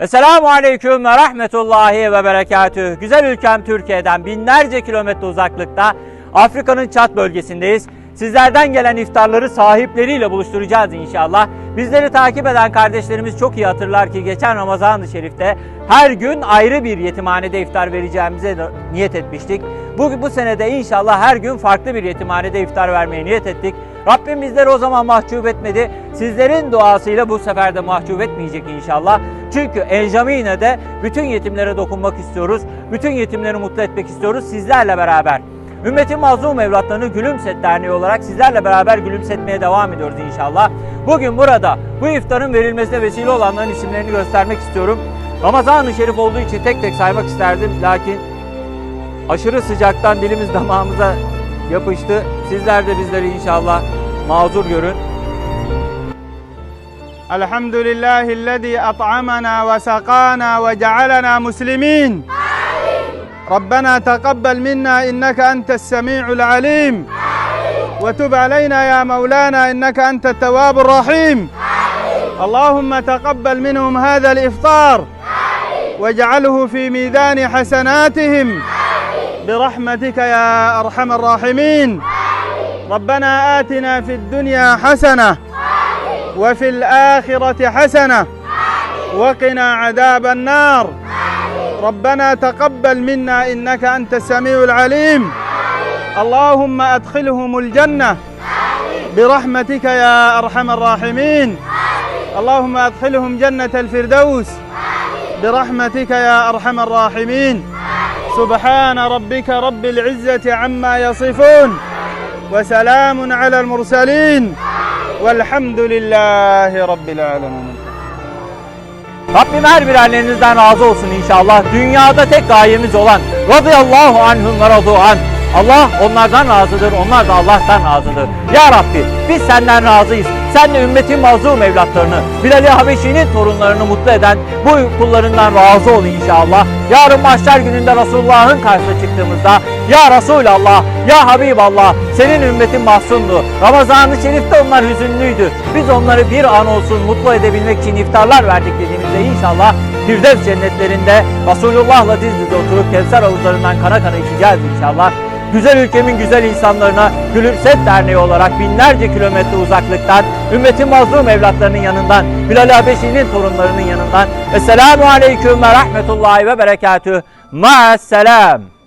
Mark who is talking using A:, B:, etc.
A: Esselamu Aleyküm ve Rahmetullahi ve Berekatüh. Güzel ülkem Türkiye'den binlerce kilometre uzaklıkta Afrika'nın Çat bölgesindeyiz. Sizlerden gelen iftarları sahipleriyle buluşturacağız inşallah. Bizleri takip eden kardeşlerimiz çok iyi hatırlar ki geçen Ramazan-ı Şerif'te her gün ayrı bir yetimhanede iftar vereceğimize niyet etmiştik. Bu, bu senede inşallah her gün farklı bir yetimhanede iftar vermeye niyet ettik. Rabbim bizleri o zaman mahcup etmedi. Sizlerin duasıyla bu sefer de mahcup etmeyecek inşallah. Çünkü Enjamine'de bütün yetimlere dokunmak istiyoruz. Bütün yetimleri mutlu etmek istiyoruz sizlerle beraber. Ümmetin Mazlum Evlatlarını Gülümset Derneği olarak sizlerle beraber gülümsetmeye devam ediyoruz inşallah. Bugün burada bu iftarın verilmesine vesile olanların isimlerini göstermek istiyorum. Ramazan-ı Şerif olduğu için tek tek saymak isterdim. Lakin aşırı sıcaktan dilimiz damağımıza yapıştı. Sizler de bizleri inşallah mazur görün.
B: الحمد لله الذي أطعمنا وسقانا وجعلنا مسلمين ربنا تقبل منا إنك أنت السميع العليم وتب علينا يا مولانا إنك أنت التواب الرحيم اللهم تقبل منهم هذا الإفطار واجعله في ميزان حسناتهم برحمتك يا أرحم الراحمين. ربنا آتنا في الدنيا حسنة وفي الآخرة حسنة وقنا عذاب النار. ربنا تقبل منا إنك أنت السميع العليم. اللهم أدخلهم الجنة برحمتك يا أرحم الراحمين. اللهم أدخلهم جنة الفردوس برحمتك يا أرحم الراحمين. سبحان ربك رب العزة عما يصفون وسلام على المرسلين والحمد لله رب العالمين
A: Rabbim her bir annenizden razı olsun inşallah. Dünyada tek gayemiz olan radıyallahu anhum ve radu an. Allah onlardan razıdır, onlar da Allah'tan razıdır. Ya Rabbi biz senden razıyız. Sen de ümmetin mazlum evlatlarını, Bilal-i Habeşi'nin torunlarını mutlu eden bu kullarından razı ol inşallah. Yarın mahşer gününde Resulullah'ın karşısına çıktığımızda Ya Resulallah, Ya Habiballah senin ümmetin mahzundu. Ramazan-ı Şerif'te onlar hüzünlüydü. Biz onları bir an olsun mutlu edebilmek için iftarlar verdik dediğimizde inşallah Firdevs cennetlerinde Resulullah'la diz dize oturup Kevser havuzlarından kana kana içeceğiz inşallah. Güzel ülkemin güzel insanlarına Gülümset Derneği olarak binlerce kilometre uzaklıktan ümmetin mazlum evlatlarının yanından Bilal Habeşi'nin torunlarının yanından Esselamu Aleyküm ve Rahmetullahi ve Berekatüh. Ma'asselam.